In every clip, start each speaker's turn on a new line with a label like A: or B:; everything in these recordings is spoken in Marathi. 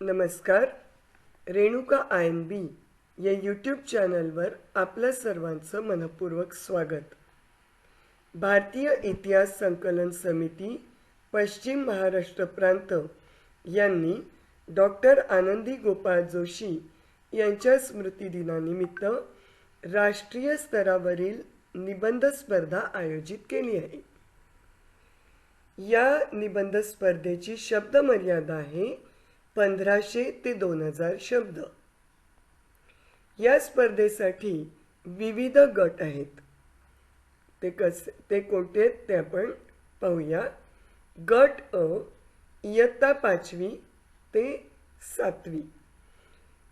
A: नमस्कार रेणुका आय एन बी या यूट्यूब चॅनलवर आपलं सर्वांचं मनपूर्वक स्वागत. भारतीय इतिहास संकलन समिती पश्चिम महाराष्ट्र प्रांत यांनी डॉक्टर आनंदी गोपाळ जोशी यांच्या स्मृतिदिनानिमित्त राष्ट्रीय स्तरावरील निबंध स्पर्धा आयोजित केली आहे. या निबंध स्पर्धेची शब्द मर्यादा आहे पंधराशे ते दोन हजार शब्द. या स्पर्धेसाठी विविध गट आहेत. ते कसे ते कोणते आहेत ते आपण पाहूया. गट अ इयत्ता पाचवी ते सातवी.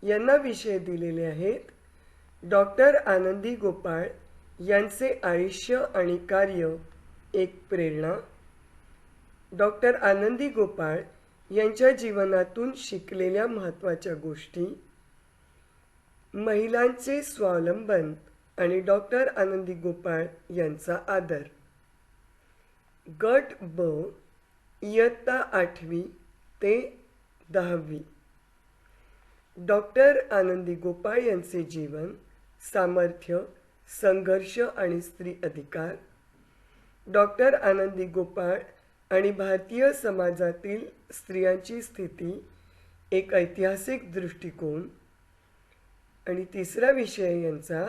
A: यांना विषय दिलेले आहेत. डॉक्टर आनंदी गोपाळ यांचे आयुष्य आणि कार्य एक प्रेरणा. डॉक्टर आनंदी गोपाळ यांच्या जीवनातून शिकलेल्या महत्त्वाच्या गोष्टी. महिलांचे स्वावलंबन आणि डॉक्टर आनंदी गोपाळ यांचा आदर. गट ब इयत्ता आठवी ते दहावी. डॉक्टर आनंदी गोपाळ यांचे जीवन सामर्थ्य संघर्ष आणि स्त्री अधिकार. डॉक्टर आनंदी गोपाळ आणि भारतीय समाजातील स्त्रियांची स्थिती एक ऐतिहासिक दृष्टिकोन. आणि तिसरा विषय यांचा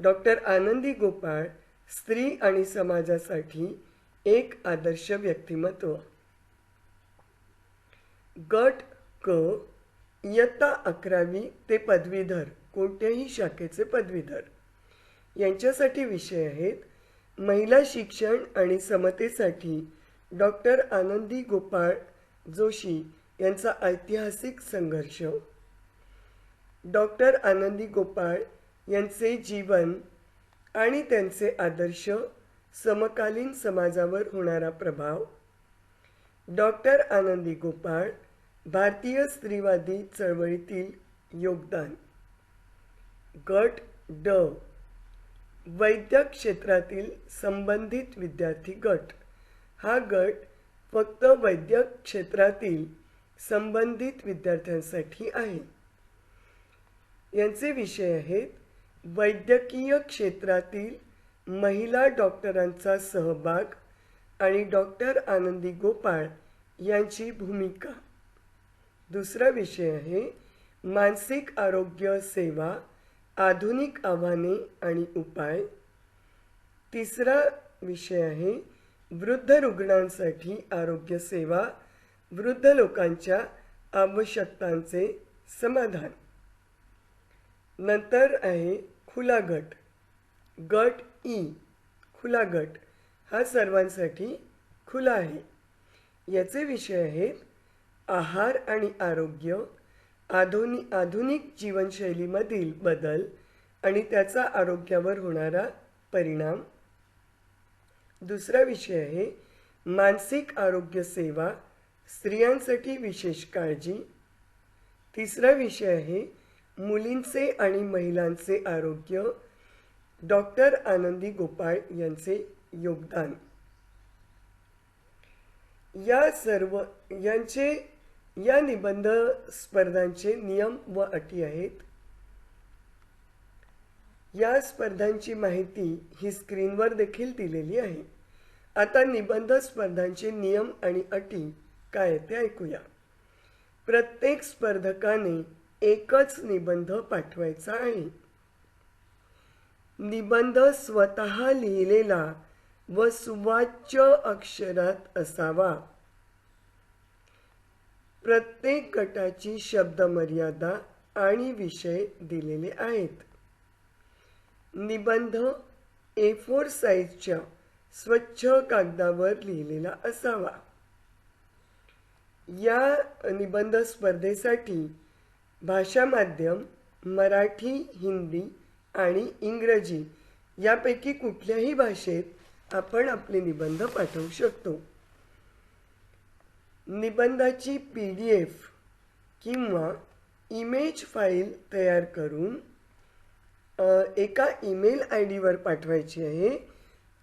A: डॉक्टर आनंदी गोपाळ स्त्री आणि समाजासाठी एक आदर्श व्यक्तिमत्व. गट क इयत्ता अकरावी ते पदवीधर कोणत्याही शाखेचे पदवीधर. यांच्यासाठी विषय आहेत महिला शिक्षण आणि समतेसाठी डॉक्टर आनंदी गोपाळ जोशी यांचा ऐतिहासिक संघर्ष. डॉक्टर आनंदी गोपाळ यांचे जीवन आणि त्यांचे आदर्श समकालीन समाजावर होणारा प्रभाव. डॉक्टर आनंदी गोपाळ भारतीय स्त्रीवादी चळवळीतील योगदान. गट ड. वैद्यक क्षेत्रातील संबंधित विद्यार्थी गट. हा गट फक्त वैद्यक क्षेत्रातील संबंधित विद्यार्थ्यांसाठी आहे. यांचे विषय आहेत वैद्यकीय क्षेत्रातील महिला डॉक्टरांचा सहभाग आणि डॉक्टर आनंदी गोपाळ यांची भूमिका. दुसरा विषय आहे मानसिक आरोग्य सेवा आधुनिक आव्हाने आणि उपाय. तिसरा विषय आहे वृद्ध रुग्णांसाठी आरोग्य सेवा वृद्ध लोकांच्या आवश्यकतांचे समाधान. नंतर आहे खुला गट गट ई खुला गट हा सर्वांसाठी खुला आहे. याचे विषय आहेत आहार आणि आरोग्य आधुनिक आधुनिक जीवनशैलीमधील बदल आणि त्याचा आरोग्यावर होणारा परिणाम. दुसरा विषय आहे मानसिक आरोग्य सेवा स्त्रियांसाठी विशेष काळजी. तिसरा विषय आहे मुलींचे आणि महिलांचे आरोग्य. डॉक्टर आनंदी गोपाळ यांचे योगदान. या सर्व यांचे या निबंध स्पर्धांचे नियम व अटी आहेत. या स्पर्धांची माहिती ही स्क्रीनवर देखील दिलेली आहे. आता निबंध स्पर्धांचे नियम आणि अटी काय ते ऐकूया. प्रत्येक स्पर्धकाने एकच निबंध पाठवायचा आहे. निबंध स्वतः लिहिलेला व सुवाच्य अक्षरात असावा. प्रत्येक गटाची शब्द मर्यादा आणि विषय दिलेले आहेत. निबंध ए फोर साईजच्या स्वच्छ कागदावर लिहिलेला असावा. या निबंध स्पर्धेसाठी भाषा माध्यम मराठी हिंदी आणि इंग्रजी यापैकी कुठल्याही भाषेत आपण आपले निबंध पाठवू शकतो. निबंधाची पी डी एफ किंवा इमेज फाईल तयार करून एका ईमेल आय डीवर पाठवायची आहे.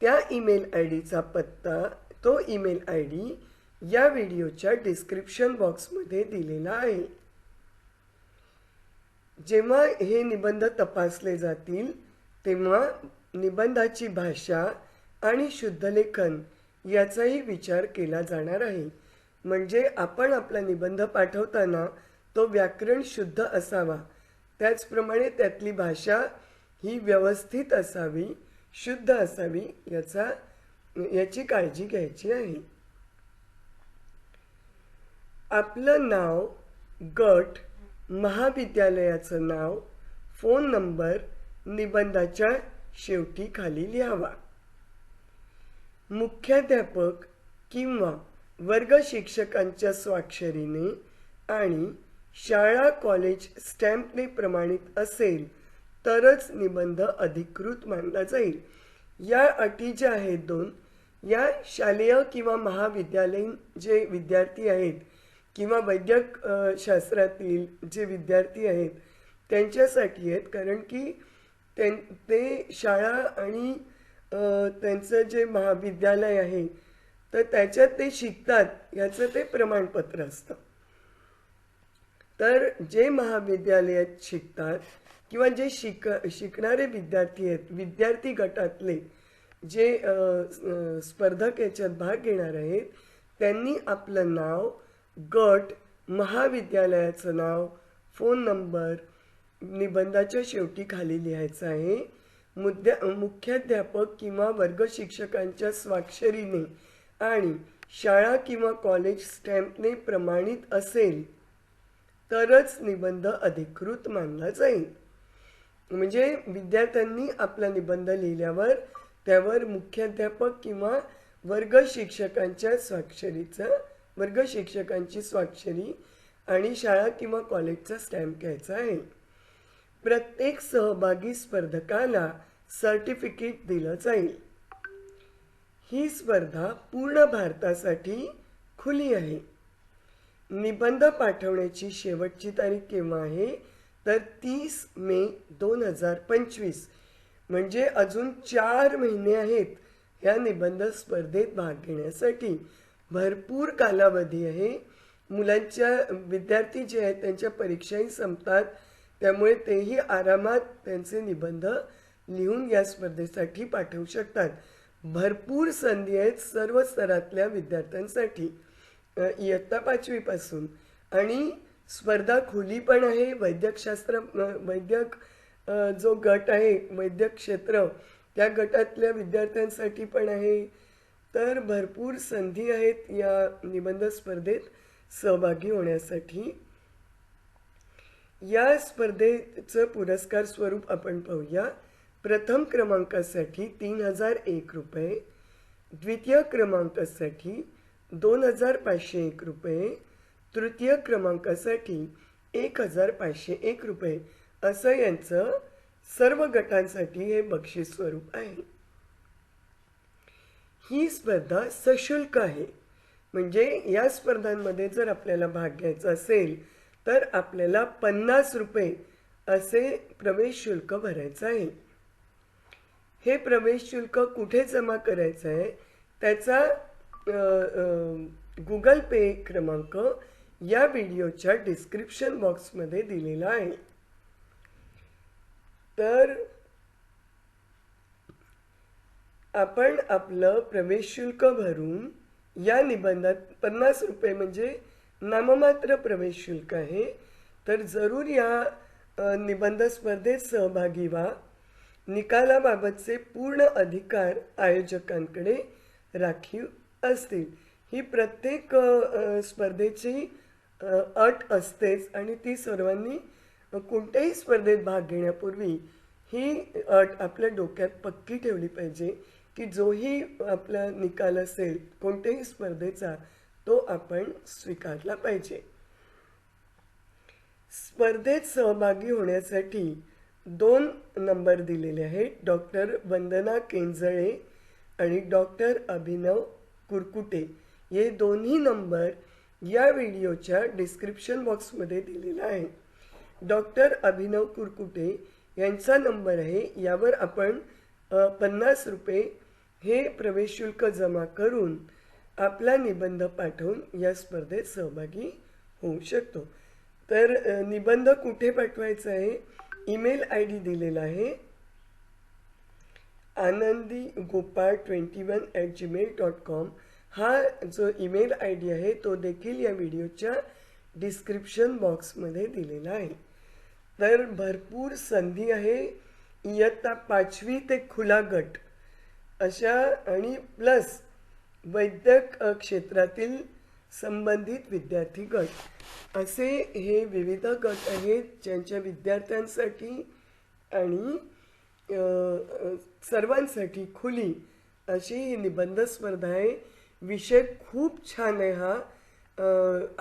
A: त्या ईमेल आय डीचा पत्ता तो ईमेल आय डी या व्हिडिओच्या डिस्क्रिप्शन बॉक्समध्ये दिलेला आहे. जेव्हा हे निबंध तपासले जातील तेव्हा निबंधाची भाषा आणि शुद्धलेखन याचाही विचार केला जाणार आहे. म्हणजे आपण आपला निबंध पाठवताना तो व्याकरण शुद्ध असावा. त्याचप्रमाणे त्यातली भाषा ही व्यवस्थित असावी शुद्ध असावी याचा याची काळजी घ्यायची आहे आपलं नाव गट महाविद्यालयाचं नाव फोन नंबर निबंधाच्या शेवटी खाली लिहावा. मुख्याध्यापक किंवा वर्ग शिक्षकांच्या स्वाक्षरीने आणि शाळा कॉलेज स्टॅम्पने प्रमाणित असेल तरच निबंध अधिकृत मानला जाईल. या अटी ज्या आहेत दोन या शालेय किंवा महाविद्यालयीन जे विद्यार्थी आहेत किंवा वैद्यक शास्त्रातील जे विद्यार्थी आहेत त्यांच्यासाठी आहेत. कारण की त्यां ते शाळा आणि त्यांचं जे महाविद्यालय आहे तर त्याच्यात ते शिकतात याचं ते प्रमाणपत्र असतं. तर जे महाविद्यालयात शिकतात किंवा जे शिक शिकणारे विद्यार्थी आहेत विद्यार्थी गटातले जे स्पर्धक याच्यात भाग घेणार आहेत त्यांनी आपलं नाव गट महाविद्यालयाचं नाव फोन नंबर निबंधाच्या शेवटी खाली लिहायचं आहे. मुद्द्या मुख्याध्यापक किंवा वर्ग शिक्षकांच्या स्वाक्षरीने आणि शाळा किंवा कॉलेज स्टॅम्पने प्रमाणित असेल तरच निबंध अधिकृत मानला जाईल. म्हणजे विद्यार्थ्यांनी आपला निबंध लिहिल्यावर त्यावर मुख्याध्यापक किंवा वर्ग शिक्षकांच्या स्वाक्षरीचं वर्ग शिक्षकांची स्वाक्षरी आणि शाळा किंवा कॉलेजचा स्टॅम्प घ्यायचा आहे. प्रत्येक सहभागी स्पर्धकाला सर्टिफिकेट दिलं जाईल. ही स्पर्धा पूर्ण भारतासाठी खुली आहे. निबंध पाठवण्याची शेवटची तारीख केव्हा आहे? तर तीस मे दोन हजार पंचवीस. म्हणजे अजून चार महिने आहेत ह्या निबंध स्पर्धेत भाग घेण्यासाठी. भरपूर कालावधी आहे. मुलांच्या विद्यार्थी जे आहेत त्यांच्या परीक्षाही संपतात. त्यामुळे तेही आरामात त्यांचे निबंध लिहून या स्पर्धेसाठी पाठवू शकतात. भरपूर संधी आहेत सर्व स्तरातल्या विद्यार्थ्यांसाठी. इयत्ता पाचवीपासून आणि स्पर्धा खुली पण आहे. वैद्यकशास्त्र वैद्यक जो गट आहे वैद्यक क्षेत्र त्या गटातल्या विद्यार्थ्यांसाठी पण आहे. तर भरपूर संधी आहेत या निबंध स्पर्धेत सहभागी होण्यासाठी. या स्पर्धेचं पुरस्कार स्वरूप आपण पाहूया. प्रथम क्रमांकासाठी तीन हजार एक रुपये. द्वितीय क्रमांकासाठी दोन हजार पाचशे एक रुपये. तृतीय क्रमांकासाठी एक हजार पाचशे एक रुपये. असं यांचं सर्व गटांसाठी हे बक्षीस स्वरूप आहे. ही स्पर्धा सशुल्क आहे. म्हणजे या स्पर्धांमध्ये जर आपल्याला भाग घ्यायचा असेल तर आपल्याला पन्नास रुपये असे प्रवेश शुल्क भरायचं आहे. हे प्रवेश शुल्क कुठे जमा करायचं आहे? त्याचा गुगल पे क्रमांक या व्हिडिओच्या डिस्क्रिप्शन बॉक्समध्ये दिलेला आहे. तर आपण आपलं प्रवेश शुल्क भरून या निबंधात पन्नास रुपये म्हणजे नाममात्र प्रवेश शुल्क आहे. तर जरूर या निबंध स्पर्धेत सहभागी व्हा. निकालाबाबतचे पूर्ण अधिकार आयोजकांकडे राखीव असतील. ही प्रत्येक स्पर्धेची अट असतेच आणि ती सर्वांनी कोणत्याही स्पर्धेत भाग घेण्यापूर्वी ही अट आपल्या डोक्यात पक्की ठेवली पाहिजे की जोही आपला निकाल असेल कोणत्याही स्पर्धेचा तो आपण स्वीकारला पाहिजे. स्पर्धेत सहभागी होण्यासाठी दोन नंबर दिलेले आहेत डॉक्टर वंदना केंजळे आणि डॉक्टर अभिनव कुरकुटे. हे दोन्ही नंबर या व्हिडिओच्या डिस्क्रिप्शन बॉक्समध्ये दिलेला आहे. डॉक्टर अभिनव कुरकुटे यांचा नंबर आहे. यावर आपण पन्नास रुपये हे प्रवेश शुल्क जमा करून आपला निबंध पाठवून या स्पर्धेत सहभागी होऊ शकतो. तर निबंध कुठे पाठवायचा आहे? ईमेल आय डी दिलेला आहे. Anandi Gopal twenty one at Gmail dot com हा जो ईमेल आय डी आहे तो देखील या व्हिडिओच्या डिस्क्रिप्शन बॉक्समध्ये दिलेला आहे. तर भरपूर संधी आहे. इयत्ता पाचवी ते खुला गट. अशा आणि प्लस वैद्यक क्षेत्रातील संबंधित विद्यार्थी गट. असे हे विविध गट आहेत ज्यांच्या विद्यार्थ्यांसाठी आणि सर्वांसाठी खुली अशी ही निबंध स्पर्धा आहे. विषय खूप छान आहे हा.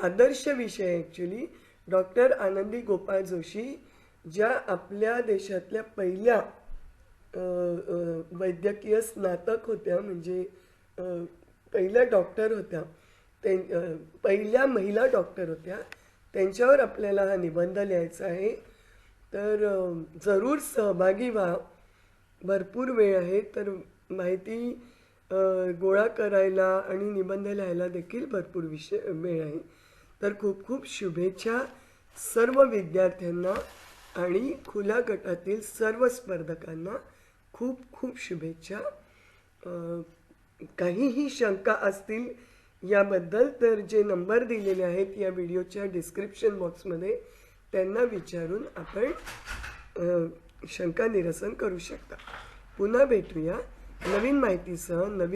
A: आदर्श विषय आहे ॲक्च्युली डॉक्टर आनंदी गोपाळ जोशी ज्या आपल्या देशातल्या पहिल्या वैद्यकीय स्नातक होत्या म्हणजे पहिल्या डॉक्टर होत्या. ते पहिल्या महिला डॉक्टर होत्या. त्यांच्यावर आपल्याला हा निबंध लिहायचा आहे. तर जरूर सहभागी व्हा. भरपूर वेळ आहे. तर माहिती गोळा करायला आणि निबंध लिहायला देखील भरपूर विषय वेळ आहे. तर खूप खूप शुभेच्छा सर्व विद्यार्थ्यांना आणि खुल्या गटातील सर्व स्पर्धकांना खूप खूप शुभेच्छा. काहीही शंका असतील याबद्दल तर जे नंबर दिलेले आहेत या व्हिडिओच्या डिस्क्रिप्शन बॉक्समध्ये त्यांना विचारून आपण शंका निरसन करू शकता. पुन्हा भेटूया. नवीन माहितीसह नवीन